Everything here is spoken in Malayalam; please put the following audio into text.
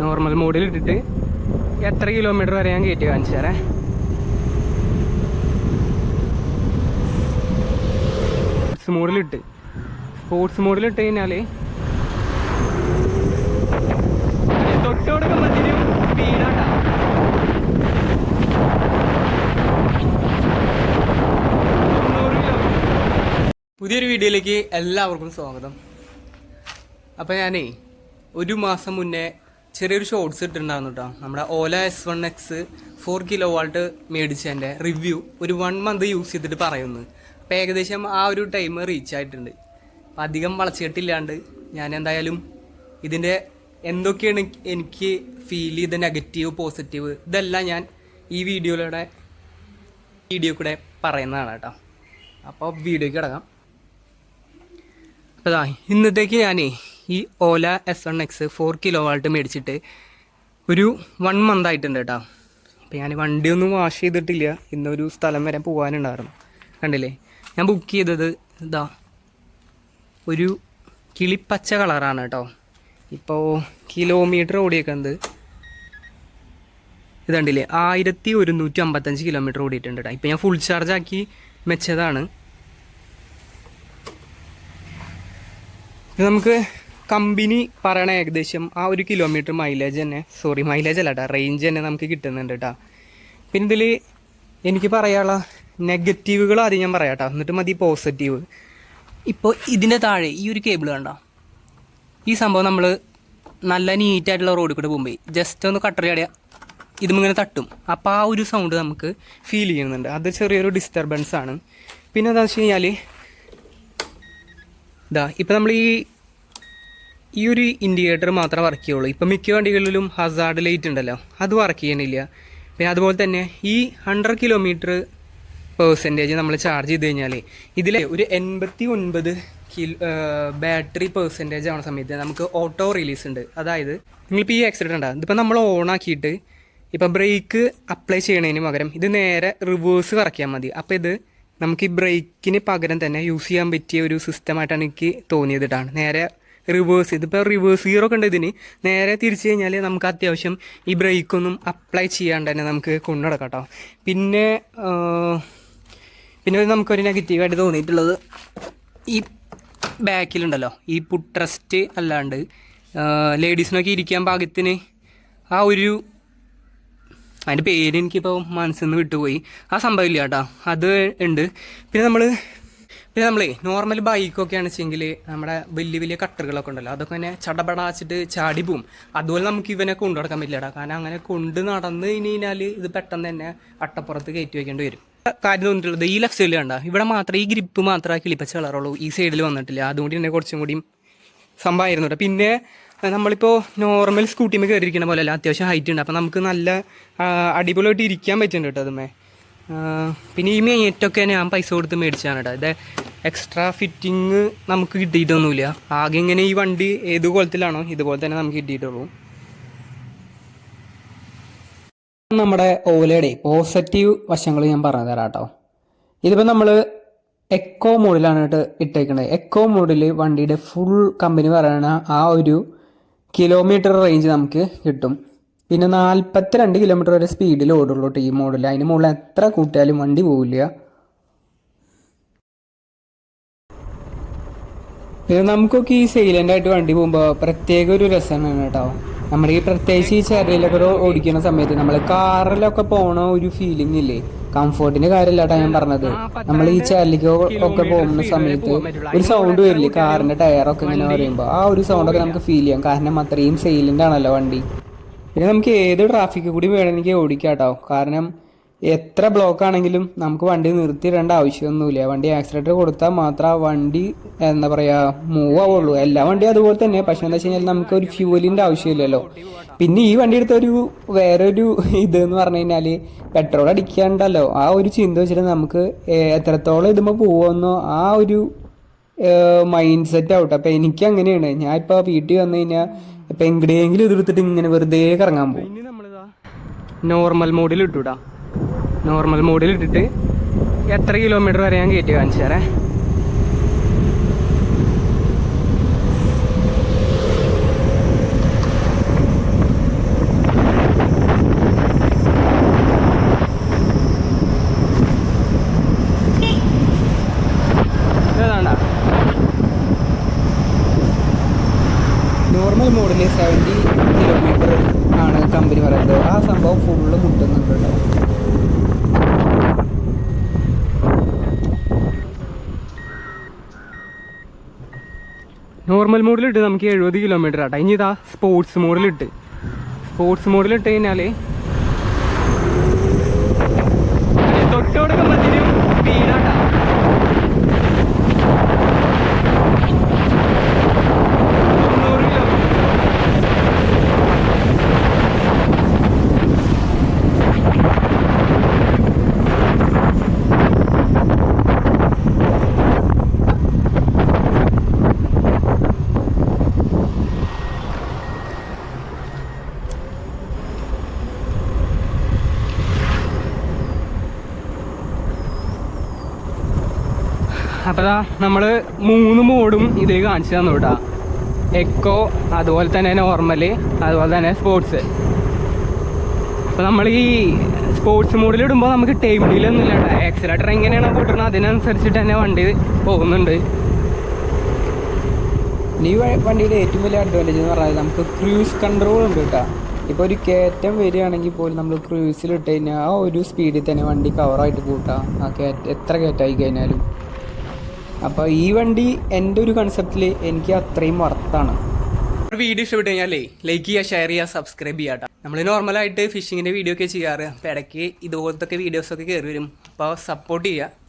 നോർമൽ മോഡിൽ ഇട്ടിട്ട് എത്ര കിലോമീറ്റർ വരെ ഞാൻ കയറ്റി കാണിച്ചു തരാം. സ്പോർട്സ് മോഡിലിട്ട് സ്പോർട്സ് മോഡിലിട്ട് കഴിഞ്ഞാൽ തൊട്ടുകൊടുക്കുമ്പോഴത്തേനും സ്പീഡാട്ടാ പുതിയൊരു വീഡിയോയിലേക്ക് എല്ലാവർക്കും സ്വാഗതം. അപ്പോൾ ഞാനേ ഒരു മാസം മുന്നേ ചെറിയൊരു ഷോർട്സ് ഇട്ടിട്ടുണ്ടായിരുന്നു കേട്ടോ നമ്മുടെ Ola S one X four kilowatt മേടിച്ചതിന്റെ review ഒരു വൺ മന്ത് യൂസ് ചെയ്തിട്ട് പറയുന്നു. അപ്പോൾ ഏകദേശം ആ ഒരു ടൈം റീച്ച് ആയിട്ടുണ്ട്. അപ്പം അധികം വളച്ചിട്ടില്ലാണ്ട് ഞാൻ എന്തായാലും ഇതിന്റെ എന്തൊക്കെയാണ് എനിക്ക് ഫീൽ ചെയ്ത നെഗറ്റീവ് പോസിറ്റീവ് ഇതെല്ലാം ഞാൻ ഈ വീഡിയോയിലൂടെ വീഡിയോ കൂടെ പറയുന്നതാണ് കേട്ടോ അപ്പോൾ വീഡിയോയ്ക്ക് കിടക്കാം. അപ്പോൾ ഇന്നത്തേക്ക് ഞാനേ ഈ Ola S one X four kilowatt മേടിച്ചിട്ട് ഒരു വൺ മന്ത് ആയിട്ടുണ്ട് കേട്ടോ അപ്പോൾ ഞാൻ വണ്ടിയൊന്നും വാഷ് ചെയ്തിട്ടില്ല. ഇന്നൊരു സ്ഥലം വരെ പോകാനുണ്ടായിരുന്നു കണ്ടില്ലേ? ഞാൻ ബുക്ക് ചെയ്തത് ഇതാ ഒരു കിളിപ്പച്ച കളറാണ് കേട്ടോ ഇപ്പോൾ കിലോമീറ്റർ ഓടിയേക്കുന്നത് ഇത് കണ്ടില്ലേ? ആയിരത്തി ഒരുന്നൂറ്റി അമ്പത്തഞ്ച് കിലോമീറ്റർ ഓടിയിട്ടുണ്ട് കേട്ടോ ഇപ്പം ഞാൻ ഫുൾ ചാർജ് ആക്കി വെച്ചതാണ് നമുക്ക് കമ്പനി പറയണ ഏകദേശം ആ ഒരു കിലോമീറ്റർ മൈലേജ് തന്നെ. സോറി മൈലേജ് അല്ല കേട്ടോ റേഞ്ച് തന്നെ നമുക്ക് കിട്ടുന്നുണ്ട് കേട്ടോ പിന്നെ ഇതിൽ എനിക്ക് പറയാനുള്ള നെഗറ്റീവുകൾ ആദ്യം ഞാൻ പറയാം കേട്ടോ എന്നിട്ട് മതി പോസിറ്റീവ് ഇപ്പോൾ ഇതിന്റെ താഴെ ഈ ഒരു കേബിൾ കണ്ടോ? ഈ സംഭവം നമ്മൾ നല്ല നീറ്റായിട്ടുള്ള റോഡിൽ കൂടെ പോകുമ്പോൾ ജസ്റ്റ് ഒന്ന് കട്ടറി അടയാ ഇതും ഇങ്ങനെ തട്ടും. അപ്പോൾ ആ ഒരു സൗണ്ട് നമുക്ക് ഫീൽ ചെയ്യുന്നുണ്ട്. അത് ചെറിയൊരു ഡിസ്റ്റർബൻസ് ആണ്. പിന്നെ എന്താണെന്ന് വെച്ച് കഴിഞ്ഞാൽ ഇതാ ഇപ്പം നമ്മൾ ഈ ഈ ഒരു ഇൻഡിക്കേറ്റർ മാത്രമേ വർക്ക് ചെയ്യുള്ളൂ. ഇപ്പം മിക്ക വണ്ടികളിലും ഹസാർഡ് ലൈറ്റ് ഉണ്ടല്ലോ. അത് വർക്ക് ചെയ്യണില്ല. പിന്നെ അതുപോലെ തന്നെ ഈ ഹൺഡ്രഡ് കിലോമീറ്റർ പേഴ്സന്റേജ് നമ്മൾ ചാർജ് ചെയ്ത് കഴിഞ്ഞാൽ ഇതിലെ ഒരു എൺപത്തി ഒൻപത് കിലോ ബാറ്ററി പേഴ്സന്റേജ് ആവുന്ന സമയത്ത് നമുക്ക് ഓട്ടോ റിലീസ് ഉണ്ട്. അതായത് നിങ്ങളിപ്പോൾ ഈ ആക്സിഡന്റ് ഉണ്ടാകും ഇതിപ്പോൾ നമ്മൾ ഓൺ ആക്കിയിട്ട് ഇപ്പം ബ്രേക്ക് അപ്ലൈ ചെയ്യണതിന് പകരം ഇത് നേരെ റിവേഴ്സ് കറക്കിയാൽ മതി. അപ്പോൾ ഇത് നമുക്ക് ഈ ബ്രേക്കിന് പകരം തന്നെ യൂസ് ചെയ്യാൻ പറ്റിയ ഒരു സിസ്റ്റമായിട്ടാണ് എനിക്ക് തോന്നിയത് കേട്ടാണ് നേരെ റിവേഴ്സ് ഇതിപ്പോൾ റിവേഴ്സ് സീറോ ഒക്കെ ഉണ്ട് ഇതിന്. നേരെ തിരിച്ചു കഴിഞ്ഞാൽ നമുക്ക് അത്യാവശ്യം ഈ ബ്രേക്കൊന്നും അപ്ലൈ ചെയ്യാണ്ട് തന്നെ നമുക്ക് കൊണ്ടുനടക്കാം കേട്ടോ പിന്നെ പിന്നെ നമുക്കൊരു നെഗറ്റീവായിട്ട് തോന്നിയിട്ടുള്ളത് ഈ ബാക്കിലുണ്ടല്ലോ ഈ പുട്രസ്റ്റ് അല്ലാണ്ട് ലേഡീസിനൊക്കെ ഇരിക്കാൻ പാകത്തിന് ആ ഒരു അതിന്റെ പേര് എനിക്കിപ്പോൾ മനസ്സിൽ നിന്ന് വിട്ടുപോയി. ആ സംഭവമില്ല കേട്ടോ അത് ഉണ്ട്. പിന്നെ നമ്മൾ പിന്നെ നമ്മളേ നോർമൽ ബൈക്കൊക്കെയാണ് വെച്ചെങ്കിൽ നമ്മുടെ വലിയ വലിയ കട്ടറുകളൊക്കെ ഉണ്ടല്ലോ അതൊക്കെ ഇങ്ങനെ ചടപടാച്ചിട്ട് ചാടി പോവും. അതുപോലെ നമുക്ക് ഇവനെ കൊണ്ടു നടക്കാൻ പറ്റില്ല കാരണം അങ്ങനെ കൊണ്ട് നടന്ന് കഴിഞ്ഞ് കഴിഞ്ഞാൽ ഇത് പെട്ടെന്ന് തന്നെ അട്ടപ്പുറത്ത് കയറ്റി വയ്ക്കേണ്ടി വരും. കാര്യം തോന്നിയിട്ടുള്ളത് ഈ ലെഫ്റ്റ് സൈഡിൽ കണ്ട ഇവിടെ മാത്രമേ ഈ ഗ്രിപ്പ് മാത്രമേ കിളിപ്പച്ച കളറുള്ളൂ. ഈ സൈഡിൽ വന്നിട്ടില്ല. അതുകൊണ്ട് തന്നെ കുറച്ചും കൂടിയും സംഭവമായിരുന്നു പിന്നെ നമ്മളിപ്പോൾ നോർമൽ സ്കൂട്ടിമേ കയറിയിരിക്കുന്ന പോലെ അല്ല അത്യാവശ്യം ഹൈറ്റ് ഉണ്ട്. അപ്പോൾ നമുക്ക് നല്ല അടിപൊളിയായിട്ട് ഇരിക്കാൻ പറ്റുന്നുണ്ട് കേട്ടോ അതുമേ പിന്നെ ഈ മേറ്റൊക്കെ ഞാൻ പൈസ കൊടുത്ത് മേടിച്ചതാണ് കേട്ടോ ഇത് എക്സ്ട്രാ ഫിറ്റിങ് നമുക്ക് കിട്ടിയിട്ടൊന്നുമില്ല. ആകെ ഇങ്ങനെ ഈ വണ്ടി ഏത് കോലത്തിലാണോ ഇതുപോലെ തന്നെ നമുക്ക് കിട്ടിയിട്ടുള്ളൂ. നമ്മുടെ ഓലയുടെ പോസിറ്റീവ് വശങ്ങൾ ഞാൻ പറഞ്ഞു തരാം കേട്ടോ ഇതിപ്പോൾ നമ്മൾ എക്കോ മോഡിലാണ് ഇട്ടേക്കുന്നത് എക്കോ മോഡിൽ വണ്ടിയുടെ ഫുൾ കമ്പനി പറയുന്ന ആ ഒരു കിലോമീറ്റർ റേഞ്ച് നമുക്ക് കിട്ടും. പിന്നെ നാൽപ്പത്തിരണ്ട് കിലോമീറ്റർ വരെ സ്പീഡിൽ ഓടുള്ളൂ ടീ മോഡൽ അതിന് മുകളിൽ എത്ര കൂട്ടിയാലും വണ്ടി പോവില്ല. പിന്നെ നമുക്കൊക്കെ ഈ സൈലന്റ് ആയിട്ട് വണ്ടി പോകുമ്പോൾ പ്രത്യേക ഒരു രസമാണ് കേട്ടോ. നമ്മുടെ ഈ പ്രത്യേകിച്ച് ഈ ചെറിയിലൊക്കെ ഓടിക്കുന്ന സമയത്ത് നമ്മൾ കാറിലൊക്കെ പോണ ഒരു ഫീലിംഗ് ഇല്ലേ? കംഫോർട്ടിന്റെ കാര്യമല്ലാട്ടാ ഞാൻ പറഞ്ഞത്. നമ്മൾ ഈ ചാലിക്ക് ഒക്കെ പോകുന്ന സമയത്ത് ഒരു സൗണ്ട് വരില്ലേ? കാറിന്റെ ടയറൊക്കെ ഇങ്ങനെ പറയുമ്പോൾ ആ ഒരു സൗണ്ടൊക്കെ നമുക്ക് ഫീൽ ചെയ്യാം. കാരണം അത്രയും സൈലന്റ് ആണല്ലോ വണ്ടി. പിന്നെ നമുക്ക് ഏത് ട്രാഫിക് കൂടി വേണമെങ്കിൽ ഓടിക്കാം കേട്ടോ കാരണം എത്ര ബ്ലോക്ക് ആണെങ്കിലും നമുക്ക് വണ്ടി നിർത്തിയിടേണ്ട ആവശ്യമൊന്നുമില്ല. വണ്ടി ആക്സിലേറ്റർ കൊടുത്താൽ മാത്രം ആ വണ്ടി എന്താ പറയുക മൂവ് ആവുള്ളൂ. എല്ലാ വണ്ടിയും അതുപോലെ തന്നെ. പക്ഷേ എന്താ വെച്ച് കഴിഞ്ഞാൽ നമുക്ക് ഒരു ഫ്യൂവലിന്റെ ആവശ്യമില്ലല്ലോ. പിന്നെ ഈ വണ്ടി എടുത്ത ഒരു വേറൊരു ഇത് എന്ന് പറഞ്ഞു കഴിഞ്ഞാൽ പെട്രോൾ അടിക്കാണ്ടല്ലോ. ആ ഒരു ചിന്ത വെച്ചിട്ട് നമുക്ക് എത്രത്തോളം ഇതുമ്പോൾ പോകുമെന്നോ ആ ഒരു മൈൻഡ് സെറ്റ് ആവട്ടെ. അപ്പോൾ എനിക്ക് അങ്ങനെയാണ് ഞാൻ ഇപ്പോൾ വീട്ടിൽ വന്നു കഴിഞ്ഞാൽ ഇപ്പം എങ്ങടെയെങ്കിലും ഇതെടുത്തിട്ട് ഇങ്ങനെ വെറുതെ കറങ്ങാൻ പോകും. നോർമൽ മോഡിൽ ഇട്ടൂടാ. നോർമൽ മോഡിൽ ഇട്ടിട്ട് എത്ര കിലോമീറ്റർ വരെ ഞാൻ കയറ്റി കാണിച്ചു തരാം കിലോമീറ്റർ ആണ് കമ്പനി പറയുന്നത്. ആ സംഭവം ഫുള്ള് മുട്ടുന്നുണ്ട് നോർമൽ മോഡിലിട്ട് നമുക്ക് എഴുപത് കിലോമീറ്റർ ആട്ടെ. ഇനി ഇതാ സ്പോർട്സ് മോഡിലിട്ട് സ്പോർട്സ് മോഡിലിട്ട് കഴിഞ്ഞാൽ അപ്പോൾ നമ്മൾ മൂന്ന് മോഡും ഇതേ കാണിച്ചു തന്നു കേട്ടോ. എക്കോ അതുപോലെ തന്നെ നോർമൽ അതുപോലെ തന്നെ സ്പോർട്സ് അപ്പോൾ നമ്മൾ ഈ സ്പോർട്സ് മോഡിൽ ഇടുമ്പോൾ നമുക്ക് ടൈം ഡീലൊന്നും ഇല്ല കേട്ടോ ആക്സിലേറ്റർ എങ്ങനെയാണോ കൂട്ടുന്നത് അതിനനുസരിച്ചിട്ട് തന്നെ വണ്ടി പോകുന്നുണ്ട്. ഈ വണ്ടിയുടെ ഏറ്റവും വലിയ അഡ്വാന്റേജ് എന്ന് പറഞ്ഞാൽ നമുക്ക് ക്രൂസ് കൺട്രോൾ ഉണ്ട് കേട്ടോ. ഇപ്പോൾ ഒരു കയറ്റം വരികയാണെങ്കിൽ പോലും നമ്മൾ ക്രൂസിൽ ഇട്ട് കഴിഞ്ഞാൽ ആ ഒരു സ്പീഡിൽ തന്നെ വണ്ടി കവറായിട്ട് കൂട്ടാം. ആ കയറ്റ എത്ര കയറ്റമായി കഴിഞ്ഞാലും അപ്പോൾ ഈ വണ്ടി എന്റെ ഒരു കൺസെപ്റ്റിൽ എനിക്ക് അത്രയും വർത്താണ് വീഡിയോ ഇഷ്ടപ്പെട്ട് കഴിഞ്ഞാലേ ലൈക്ക് ചെയ്യുക ഷെയർ ചെയ്യുക സബ്സ്ക്രൈബ് ചെയ്യുക കേട്ടോ നമ്മൾ നോർമലായിട്ട് ഫിഷിങ്ങിന്റെ വീഡിയോ ഒക്കെ ചെയ്യാറ്. അപ്പോൾ ഇടയ്ക്ക് ഇതുപോലത്തെ വീഡിയോസൊക്കെ കയറി വരും. അപ്പോൾ സപ്പോർട്ട് ചെയ്യുക.